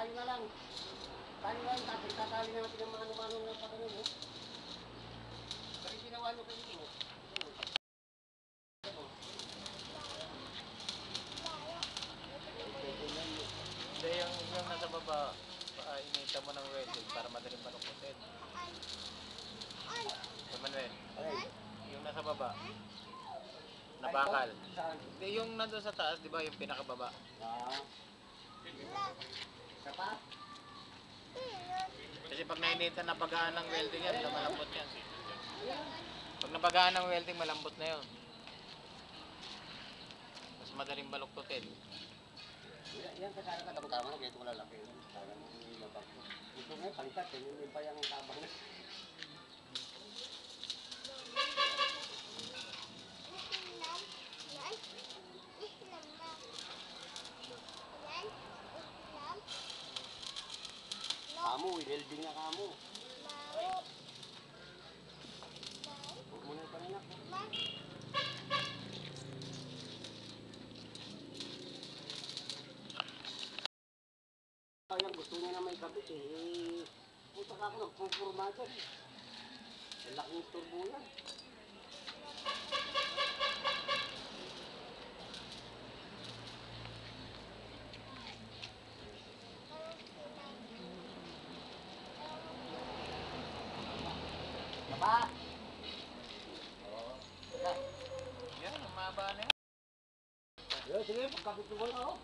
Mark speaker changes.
Speaker 1: Tali lang, tatali, tatali natin ang mga ano-ano na patano mo. Kasi ginawa nyo kayo mo.
Speaker 2: Hindi, yung, yung nasa baba, uh, inita mo ng welding para madaling malukutin. Yung Manuel, yung nasa baba, na bakal. Hindi, yung nandun sa taas, di ba, yung pinakababa.
Speaker 1: Ah. Sapat?
Speaker 2: Kasi pag nainitan na pagaan ng welding yan, malambot yan. Pag napagaan ng welding, malambot na yun. Mas madaling baluktutin.
Speaker 1: Yan, yan kasara ka tama na ganito wala laki. Ito nga, palikat. Yan yung pa yung tabang na. Kamu, welding na kamu. Huwag mo na yung panganak. Ayun, gusto niya na may kabit eh. Puta ka ako, nagpupurma dyan. Ang laking turbo yan. Baba! Oo. Teka.
Speaker 2: Yan, ang mahaba na yan.
Speaker 1: Sige, sige, pagkabit mo na ako.